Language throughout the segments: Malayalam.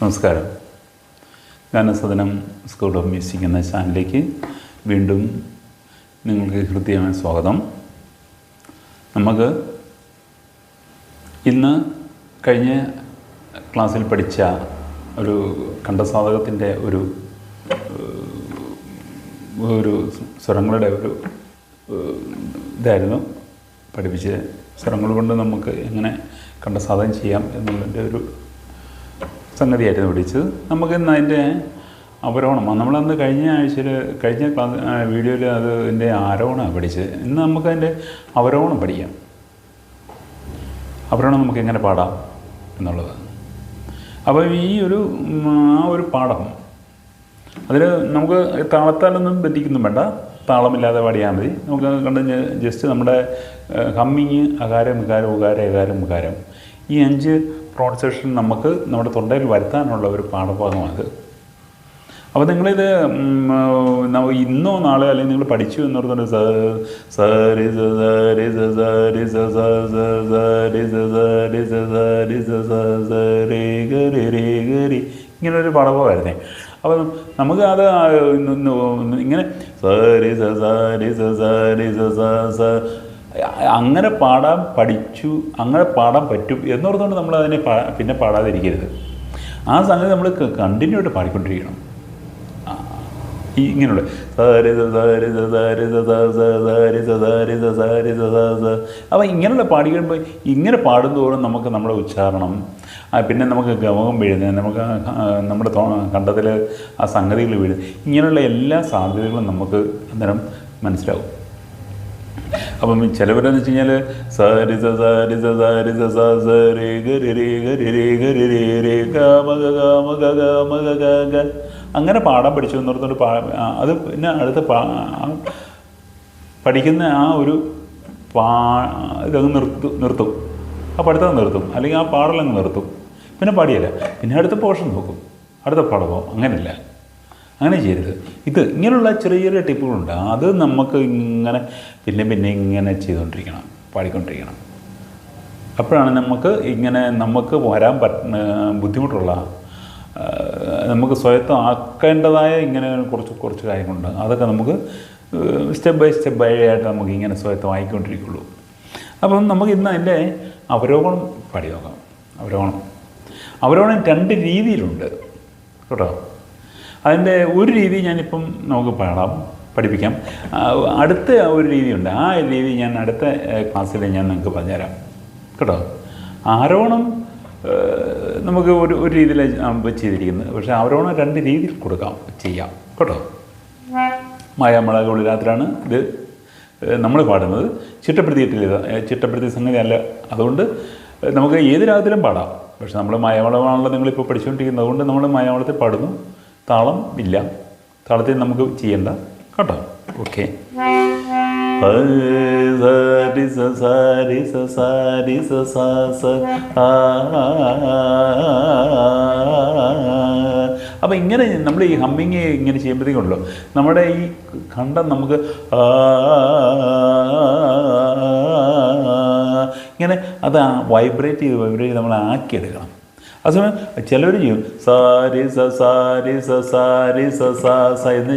നമസ്കാരം. ഗാനസദനം സ്കൂൾ ഓഫ് മ്യൂസിക് എന്ന ചാനലിലേക്ക് വീണ്ടും നിങ്ങൾക്ക് ഹൃദ്യമായ സ്വാഗതം. നമുക്ക് ഇന്ന് കഴിഞ്ഞ ക്ലാസ്സിൽ പഠിച്ച ഒരു കണ്ഠസാധകത്തിന്റെ ഒരു ഒരു സ്വരങ്ങളുടെ ഒരു ഇതായിരുന്നു. പഠിപ്പിച്ച് സ്വരങ്ങൾ കൊണ്ട് നമുക്ക് എങ്ങനെ കണ്ടസാധകം ചെയ്യാം എന്നുള്ളതിന്റെ ഒരു സംഗതിയായിരുന്നു പഠിച്ചത് നമുക്ക് ഇന്ന് അതിന്റെ അവരോണം നമ്മളന്ന് കഴിഞ്ഞ ആഴ്ചയിൽ കഴിഞ്ഞ ക്ലാസ് വീഡിയോയിൽ അത് അതിന്റെ ആരോഹണമാണ് പഠിച്ചത് ഇന്ന് നമുക്കതിന്റെ അവരോഹണം പഠിക്കാം. അവരോഹണം നമുക്ക് എങ്ങനെ പാടാം എന്നുള്ളത്. അപ്പോൾ ഈ ഒരു ആ ഒരു പാഠം അതിൽ നമുക്ക് താളത്താലൊന്നും തെറ്റിക്കുന്നു വേണ്ട. താളമില്ലാതെ പാടിയാൽ മതി. നമുക്ക് കണ്ട് ജസ്റ്റ് നമ്മുടെ ഹമ്മിങ് അകാരം വികാരം ഉകാരം ഏകാരം വികാരം. ഈ അഞ്ച് പ്രോൺസേഷൻ നമുക്ക് നമ്മുടെ തൊണ്ടയിൽ വരുത്താനുള്ള ഒരു പാഠഭാഗമാണ് അപ്പോൾ നിങ്ങളിത് ഇന്നോ നാളെ അല്ലെങ്കിൽ നിങ്ങൾ പഠിച്ചു എന്ന് പറഞ്ഞിട്ട് ഇങ്ങനെ ഒരു പടവായിരുന്നേ അപ്പം നമുക്ക് അത് ഇങ്ങനെ അങ്ങനെ പാടാൻ പഠിച്ചു അങ്ങനെ പാടാൻ പറ്റും എന്നോർത്തുകൊണ്ട് നമ്മൾ അതിനെ പിന്നെ പാടാതിരിക്കരുത്. ആ സംഗതി നമ്മൾ കണ്ടിന്യൂ ആയിട്ട് പാടിക്കൊണ്ടിരിക്കണം. ഈ ഇങ്ങനെയുള്ള അപ്പോൾ ഇങ്ങനെയുള്ള പാടി കഴിയുമ്പോൾ ഇങ്ങനെ പാടുന്തോറും നമുക്ക് നമ്മുടെ ഉച്ചാരണം പിന്നെ നമുക്ക് ഗമകം വീഴുന്നത് നമുക്ക് നമ്മുടെ കണ്ടത്തിൽ ആ സംഗതികൾ വീഴുന്നത് ഇങ്ങനെയുള്ള എല്ലാ സാധ്യതകളും നമുക്ക് അന്നേരം മനസ്സിലാവും. അപ്പം ചിലവരെന്ന് വെച്ച് കഴിഞ്ഞാൽ അങ്ങനെ പാടാൻ പഠിച്ചു എന്നിടത്തോണ്ട് പാ അത് പിന്നെ അടുത്ത പാ പഠിക്കുന്ന ആ ഒരു പാ ഇതങ്ങ് നിർത്തും നിർത്തും. ആ പഠിത്തം നിർത്തും. അല്ലെങ്കിൽ ആ പാടലങ്ങ് നിർത്തും. പിന്നെ പാടിയല്ല. പിന്നെ അടുത്ത പോർഷൻ നോക്കും. അടുത്ത പാടമോ അങ്ങനെയല്ല അങ്ങനെ ചെയ്യരുത്. ഇത് ഇങ്ങനെയുള്ള ചെറിയ ചെറിയ ടിപ്പുകളുണ്ട്. അത് നമുക്ക് ഇങ്ങനെ പിന്നെ പിന്നെ ഇങ്ങനെ ചെയ്തുകൊണ്ടിരിക്കണം പാടിക്കൊണ്ടിരിക്കണം. അപ്പോഴാണ് നമുക്ക് ഇങ്ങനെ നമുക്ക് വരാൻ പറ്റുന്ന ബുദ്ധിമുട്ടുള്ള നമുക്ക് സ്വയത്തം ആക്കേണ്ടതായ ഇങ്ങനെ കുറച്ച് കുറച്ച് കാര്യങ്ങളുണ്ട്. അതൊക്കെ നമുക്ക് സ്റ്റെപ്പ് ബൈ സ്റ്റെപ്പ് ബൈ ആയിട്ട് നമുക്ക് ഇങ്ങനെ സ്വയത്തം ആയിക്കൊണ്ടിരിക്കുള്ളൂ അപ്പം നമുക്ക് ഇന്ന് അതിന്റെ അവരോഹണം പാടി നോക്കാം അവരോഹണം. അവരോഹണം രണ്ട് രീതിയിലുണ്ട്. കേട്ടോ? അതിന്റെ ഒരു രീതി ഞാനിപ്പം നമുക്ക് പാടാം പഠിപ്പിക്കാം. അടുത്ത ഒരു രീതിയുണ്ട്. ആ രീതി ഞാൻ അടുത്ത ക്ലാസ്സിൽ ഞാൻ നിങ്ങൾക്ക് പറഞ്ഞുതരാം. കേട്ടോ? ആരോണം നമുക്ക് ഒരു ഒരു രീതിയിൽ ചെയ്തിരിക്കുന്നത്. പക്ഷേ ആരോണം രണ്ട് രീതിയിൽ കൊടുക്കാം ചെയ്യാം. കേട്ടോ? മായാമളക ഉള്ളിലാത്തിലാണ് ഇത് നമ്മൾ പാടുന്നത്. ചിട്ടപ്പെടുത്തിയിട്ടില്ല ചിട്ടപ്പെടുത്തിയ സംഗതി അല്ല. അതുകൊണ്ട് നമുക്ക് ഏത് രാഗത്തിലും പാടാം. പക്ഷെ നമ്മൾ മായാമളമാണല്ലോ നിങ്ങളിപ്പോൾ പഠിച്ചുകൊണ്ടിരിക്കുന്നത്. അതുകൊണ്ട് നമ്മൾ മായാമളത്തിൽ പാടുന്നു. താളം ഇല്ല താളത്തിൽ നമുക്ക് ചെയ്യണ്ട കേട്ടോ ഓക്കെ അപ്പം ഇങ്ങനെ നമ്മൾ ഈ ഹമ്മിങ് ഇങ്ങനെ ചെയ്യുമ്പോഴത്തേക്കുണ്ടല്ലോ നമ്മുടെ ഈ കണ്ടം നമുക്ക് ഇങ്ങനെ അത് വൈബ്രേറ്റ് ചെയ്ത് വൈബ്രേറ്റ് ചെയ്ത് നമ്മൾ ആക്കിയെടുക്കണം അതേസമയം ചിലർ ചെയ്യും സാരി സ സാരി സ സാരി സ സ സ എന്ന്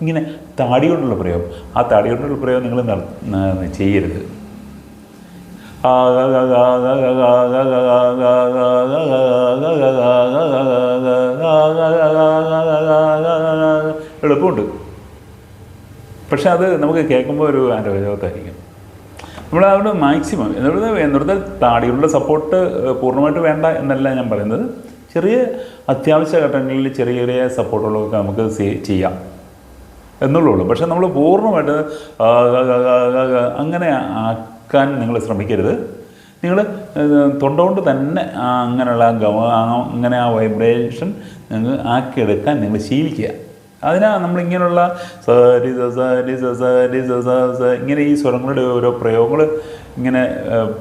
ഇങ്ങനെ താടി കൊണ്ടുള്ള പ്രയോഗം ആ താടി കൊണ്ടുള്ള പ്രയോഗം നിങ്ങൾ ചെയ്യരുത് എളുപ്പമുണ്ട് പക്ഷെ അത് നമുക്ക് കേൾക്കുമ്പോൾ ഒരു അനുഭവത്തായിരിക്കും നമ്മൾ അവിടെ മാക്സിമം എന്നുള്ളത് താടികളുടെ സപ്പോർട്ട് പൂർണമായിട്ട് വേണ്ട എന്നല്ല ഞാൻ പറയുന്നത്. ചെറിയ അത്യാവശ്യ ഘട്ടങ്ങളിൽ ചെറിയ ചെറിയ സപ്പോർട്ടുകളൊക്കെ നമുക്ക് ചെയ്യാം. എന്നുള്ളൂ പക്ഷെ നമ്മൾ പൂർണമായിട്ട് അങ്ങനെ ആക്കാൻ നിങ്ങൾ ശ്രമിക്കരുത്. നിങ്ങൾ തൊണ്ടുകൊണ്ട് തന്നെ അങ്ങനെയുള്ള ഗവ അങ്ങനെ ആ വൈബ്രേഷൻ നിങ്ങൾ ആക്കിയെടുക്കാൻ നിങ്ങൾ ശീലിക്കുക. അതിനാ നമ്മളിങ്ങനെയുള്ള സരി സരി സരി സ ഇങ്ങനെ ഈ സ്വരങ്ങളുടെ ഓരോ പ്രയോഗങ്ങൾ ഇങ്ങനെ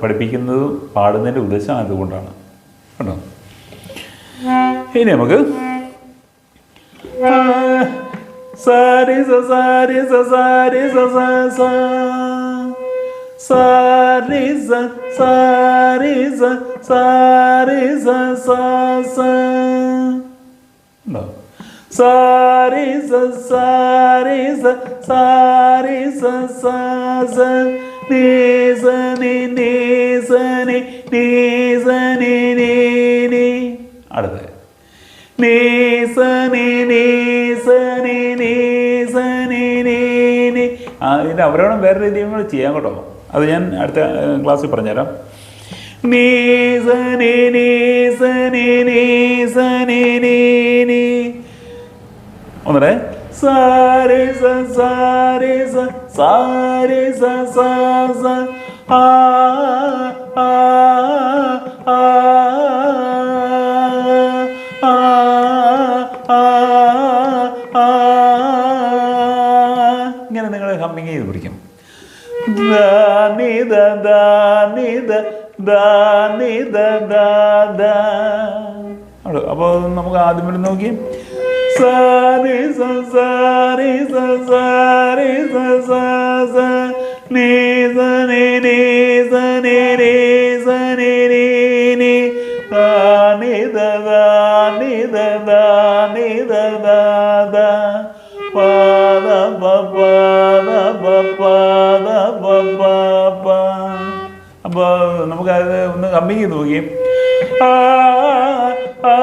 പഠിപ്പിക്കുന്നതും പാടുന്നതിന്റെ ഉദ്ദേശം അതുകൊണ്ടാണ് കേട്ടോ ഇനി നമുക്ക് സാരി സാരി സ സാരി സ സ സ സാരി സാരി സാരി സ സാ സ നീ സ നി നീ സ നി നീ സ നി നീ നി അടുത്ത് നീ സ നി നീ സ നി നീ സ നി നീ നി ആ ഇതിന്റെ അവരോടും വേറെ രീതിയും കൂടെ ചെയ്യാം കേട്ടോ. അത് ഞാൻ അടുത്ത ക്ലാസ്സിൽ പറഞ്ഞുതരാം. നീസനി നീസനി നീ സ നീ സ നീ നി ഒന്നേ സാരി സാരി സാരി ആ ആ ആ ഇങ്ങനെ നിങ്ങൾ ഹമ്മിങ് ചെയ്ത് പിടിക്കും. ദാനിദ ദാനിദ ദാനിദ ദാദാ. അപ്പോൾ നമുക്ക് ആദ്യം വരെ നോക്കി സാരി സ സാരി സ സാരി സ സാ സ നീ സ നീ നീ സ നീ നീ സ നീ നീ നീ ദാനിദ ദാനിദ ദാനിദ ദാദാ പാദ പ പാദ പ പാദ പ പ പ അപ്പോൾ നമുക്ക് അത് ഒന്ന് കമ്മി ചെയ്ത് നോക്കി ആ ആ ആ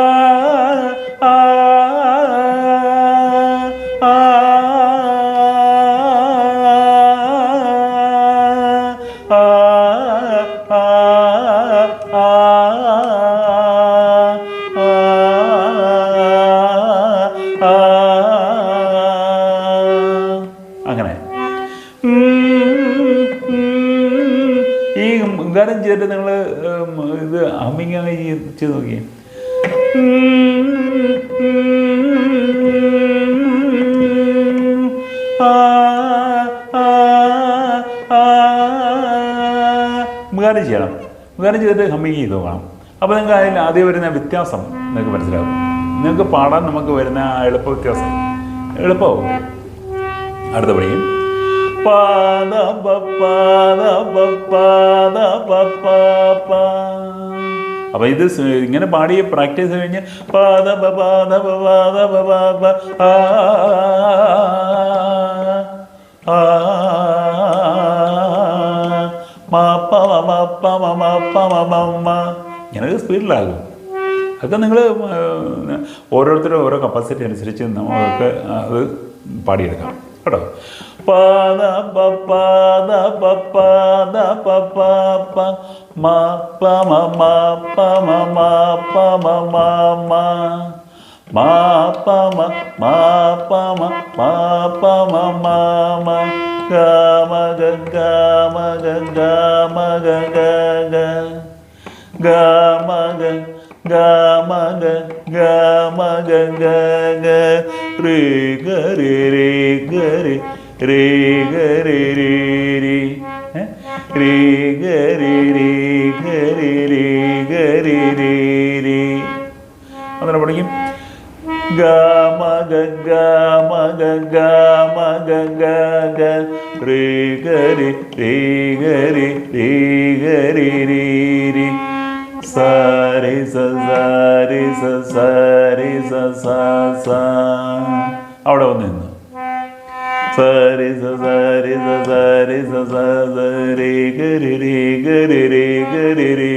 അങ്ങനെ. ഈ ഗാനം ചെയ്തിട്ട് നിങ്ങൾ ഇത് ഹമ്മിങ് ചെയ്ത് നോക്കി ഗാനം ചെയ്യണം. ഗാനം ചെയ്തിട്ട് ഹമ്മിങ് ചെയ്ത് നോക്കണം. അപ്പോൾ നിങ്ങൾക്ക് അതിൽ ആദ്യം വരുന്ന വ്യത്യാസം നിങ്ങൾക്ക് മനസ്സിലാകും. നിങ്ങൾക്ക് പാടാൻ നമുക്ക് വരുന്ന എളുപ്പ വ്യത്യാസം. എളുപ്പമാവും. അടുത്ത പഠിക്കും. അപ്പൊ ഇത് ഇങ്ങനെ പാടി പ്രാക്ടീസ് കഴിഞ്ഞ് പാദ പാദ പാദ പാദ ഇങ്ങനെ സ്പീഡിലാകും അതൊക്കെ നിങ്ങൾ ഓരോരുത്തരും ഓരോ കപ്പാസിറ്റി അനുസരിച്ച് നമുക്ക് അത് പാടിയെടുക്കാം കേട്ടോ പാദ പ പാദ പ പാദ പ പ പ മ പ മ മ പ മ മ പ മ മ മ മ പ മ മ പ മ മ പ മ മ മ ഗ റി ഗ രി രി ഗ രി രി ഗ രി രി രി ഏ? രി ഗ രി രി ഗ രി രി അങ്ങനെ പഠിക്കും ഗ മ ഗ ഗ റി ഗ രി രി ഗ രി രി ഗ രി രി രി സാരി സ സാരി സ സാരി സ സ സ അവിടെ വന്ന് നിന്നു. സാരി സ സാരി സ സാരി സ സ സ രി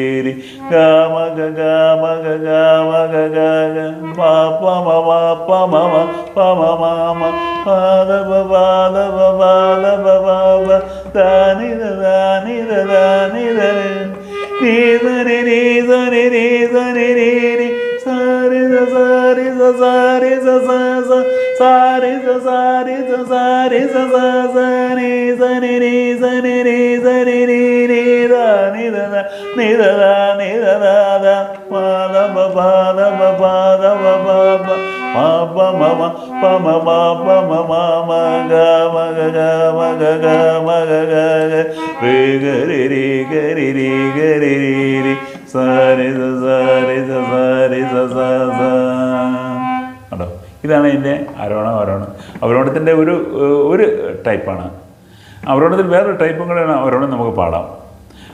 നി ദ നി നി ദ നി നി ദ നി നി നി സാരി സ സാരി സ സാരി സ സ സ സാരി സ സാരി സ സാരി സ സ സ നി സ നി നി സ നി നി സ നി നി നി ദ നി ദ ദ നി ദ ദ നി ദ ദ ദ പ ദ പ പ ദ പ പ ദ സ കണ്ടോ? ഇതാണ് എന്റെ ആരോണം ആരോണം അവരോണത്തിന്റെ ഒരു ഒരു ടൈപ്പാണ്. അവരോണത്തിൽ വേറൊരു ടൈപ്പും കൂടെ അവരോണം നമുക്ക് പാടാം.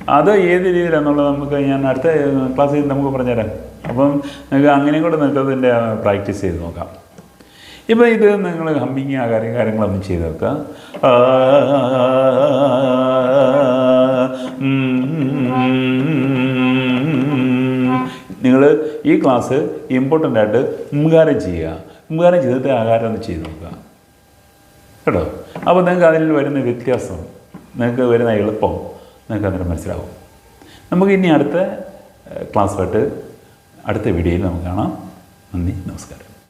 അത് ഏത് രീതിയിലാണെന്നുള്ളത് നമുക്ക് ഞാൻ അടുത്ത ക്ലാസ്സിൽ നമുക്ക് പറഞ്ഞുതരാം. അപ്പം നിങ്ങൾക്ക് അങ്ങനെയും കൂടെ അതിന്റെ പ്രാക്ടീസ് ചെയ്ത് നോക്കാം. ഇപ്പോൾ ഇത് നിങ്ങൾ ഹമ്മിങ് ആ കാര്യം കാര്യങ്ങളൊന്നും ചെയ്ത് നോക്കുക. നിങ്ങൾ ഈ ക്ലാസ് ഇമ്പോർട്ടന്റ് ആയിട്ട് മുൻകാരം ചെയ്യുക. മുൻകാരം ചെയ്തിട്ട് ആകാരം ഒന്ന് ചെയ്ത് നോക്കുക. കേട്ടോ? അപ്പോൾ നിങ്ങൾക്ക് അതിൽ വരുന്ന വ്യത്യാസം നിങ്ങൾക്ക് വരുന്ന എളുപ്പം നിങ്ങൾക്ക് അന്നേരം മനസ്സിലാവും. നമുക്ക് ഇനി അടുത്ത ക്ലാസ്സുമായിട്ട് അടുത്ത വീഡിയോയിൽ നമുക്ക് കാണാം. നന്ദി നമസ്കാരം.